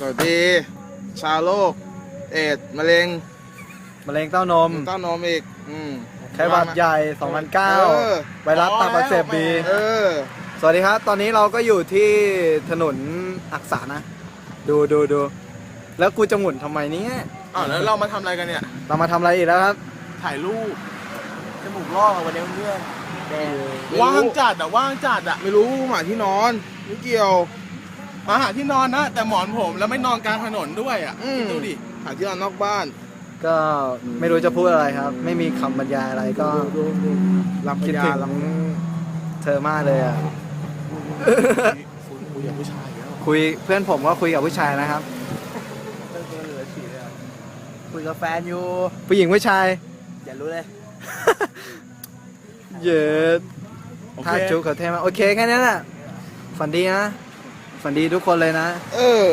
สวัสดี ชาวโลก เอดส์มะเร็งมะเร็งเต้านมเต้านมอีก อืมไข้หวัดใหญ่เออ2009ไวรัสตับอักเสบบีเออ สวัสดีครับ ตอนนี้เราก็อยู่ที่ถนนอักษานะ ดูดูดู แล้วกูจะหมุนทำไมเนี่ยอ้าวแล้วเรามาทำอะไรกันเนี่ย เรามาทำอะไรอีกแล้วครับ ถ่ายรูปจมูกลอกอะวันนี้เพื่อนแดงไม่รู้ว่างจัดอะว่างจัดอะไม่รู้หมาที่นอนไม่เกี่ยว มาหาที่นอนนะแต่หมอนผมแล้วไม่นอนกลางถนนด้วยอะอืมคิดดูดิหาที่นอนนอกบ้านก็ไม่รู้จะพูดอะไรครับ ไม่มีคำบรรยายอะไรก็ลำพคิดญาถึงลำเธอมากเลยอะคุณคุยกับผู้ชายแล้วคุยเพื่อนผมก็คุยกับผู้ชายนะครับ คุยกับแฟนอยู่ ผู้หญิงผู้ชาย อย่ารู้เลย เย็ดโอเค ถ้าจุกเขาเท่มากโอเคแค่นั้นแหละฝันดีนะ ฝันดีทุกคนเลยนะ เออ